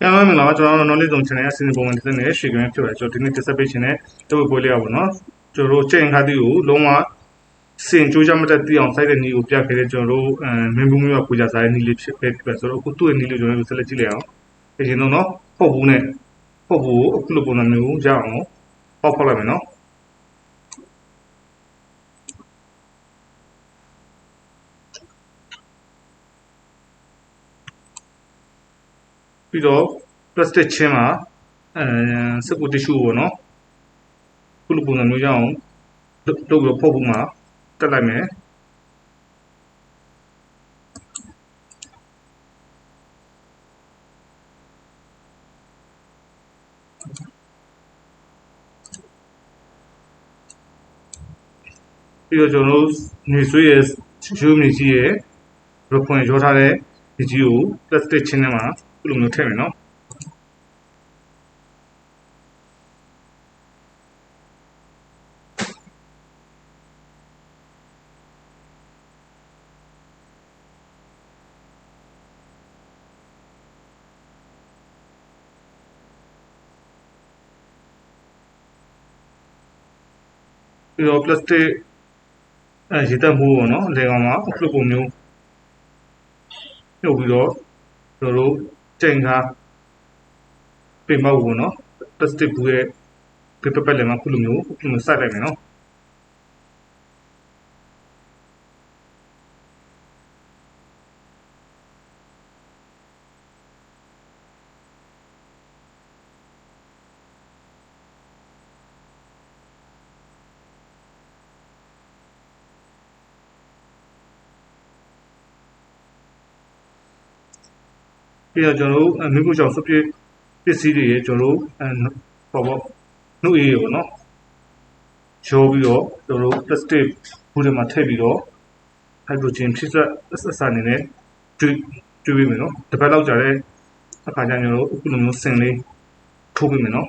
ပြန်လာမင်္ဂလာပါကျွန်တော်တို့ knowledge zone channel အစီအစဉ်ပုံမှန်တစ်နေ့ရှေ့ကင်းဖြစ်ပါတယ်ကျွန်တော်ဒီနေ့တက်ဆက်ပေးခြင်းနဲ့တဝက်ပွဲလေးရပါတော့ကျွန်တော်တို့ချိန်ခါတီကိုလုံးဝစင်ကြိုးချမတက်တီးအောင်စိုက်တဲ့နည်းကိုပြခဲ့တဲ့ကျွန်တော်တို့အဲမင်းဘူးမျိုးကပူကြစားတဲ့နည်းလေးဖြစ်ပဲဖြစ်ဆိုတော့အခုသူ့ရဲ့နည်းလေးကျွန်တော်တို့ဆက်လက်ကြည့်လိုက်အောင်အရင်ဆုံးတော့ပုတ်ဘူးနဲ့ပုတ်ဘူးကိုအခုလိုပုံစံမျိုးရအောင်ပေါက်ဖောက်လိုက်မယ်နော် ပြီးတော့ plastic ချင်းမှာအဲစကူတီရှူပေါ့နော်ခုလိုပုံစံမျိုးရအောင်တုပ်ပြီးတော့ဖုတ်ဖို့မှာတက်လိုက်မယ်ပြီးတော့ကျွန်တော်တို့နေဆွေးရဲ့ရိုးမြေကြီးရဲ့ရဖွင့်ရောထားတဲ့ဒီကြီးကို plastic ချင်းထဲမှာခု လိုမျိုးထည့်မယ်နော်ပြီးတော့ plastic အဲရေတက်မှုပေါ့နော်အလေကောင်မှာအခုလိုပုံမျိုးပြုတ်ပြီးတော့ကျွန်တော်တို့ ချိန်ခါပင်မောက်ပေါ့နော် plastic ဘူးရဲ့ပပပလည်းမှာခုလိုမျိုးခုလိုမျိုးစိုက်လိုက်မယ်နော် ပြီးတော့ကျွန်တော်တို့မိဖို့ကြောင့်စပြည့်ပစ္စည်းတွေရဲ့ကျွန်တော်တို့အဲပေါ့ပေါ့နှုတ်အေးပေါ့နော်ရောပြီးတော့ကျွန်တော်တို့ plastic ဘူးတွေမှာထည့်ပြီးတော့ hydrogen ဖြစ်ဆက်အစအနေနဲ့ကျွေးကျွေးပေးမယ်နော်တစ်ပတ်လောက်ကြာတဲ့အခါကျရင်ကျွန်တော်တို့အခုလိုမျိုးစင်လေးထိုးပေးမယ်နော်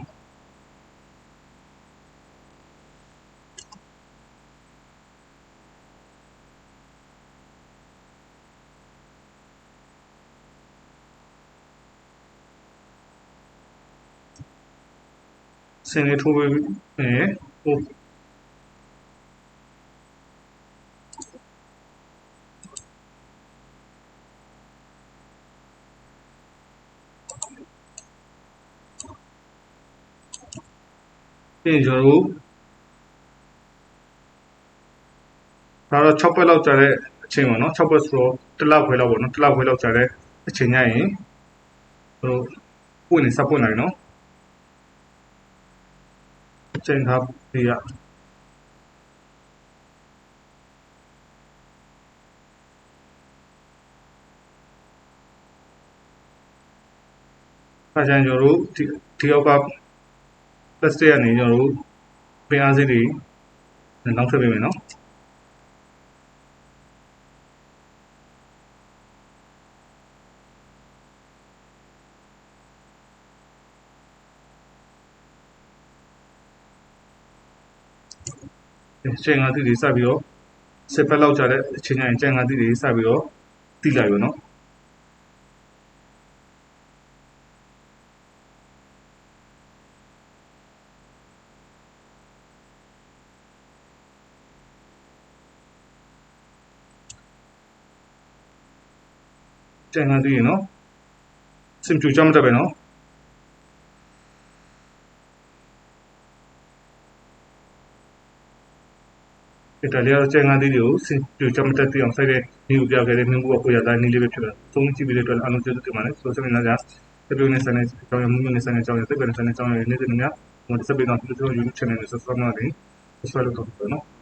စင်လေးထိုးပေးမယ်ဟိုပြီးရင်ကျွန်တော်တို့ဒါတော့6ပွဲလောက်ကြာတဲ့အချိန်ပေါ့နော်6ပွဲဆိုတော့တစ်လောက်ခွဲလောက်ပေါ့နော်တစ်လောက်ခွဲလောက်ကြာတဲ့အချိန်ညရင်တို့ပွင့်နေစပွင့်လာပြီနော် ချိန်ထားပြီးရအဲကျရင်ကျွန်တော်တို့ဒီဒီအောက်က plastic ကနေကျွန်တော်တို့ပင်အားစိတ်တွေနောက်ထပ်ပေးမယ်နော် ချိန်ငါးတိတွေစပြီးတော့စစ်ဖက်လောက်ကြတဲ့အချိန်တိုင်းချိန်ငါးတိတွေစပြီးတော့တိလိုက်ရောနော်ချိန်ငါးတိရနော်စင်ပြူကြမ်းတတ်ပဲနော် အတလီယာကျန်ငါးသေးတွေကိုစင်ပြူကြမ်းတက်တဲ့အောင်စိုက်တဲ့နေကိုပြခဲ့တဲ့မြင်းဘူးကကိုရသားနေလေးပဲဖြစ်တယ်။သုံးကြည့်ပြီးတဲ့အတွက်အလုံးကျေးဇူးတင်ပါတယ်။ဆိုတော့ဆက်နေလာကြတပြုံးနေစနေကြောင်းရမှုမျိုးနေစနေကြောင်းရတက်ပြန်စနေကြောင်းရနေတဲ့နေများဟိုစပိန်တော့ဒီလို YouTube channel နဲ့ subscribe လုပ်နေ subscribe လုပ်တော့နော်။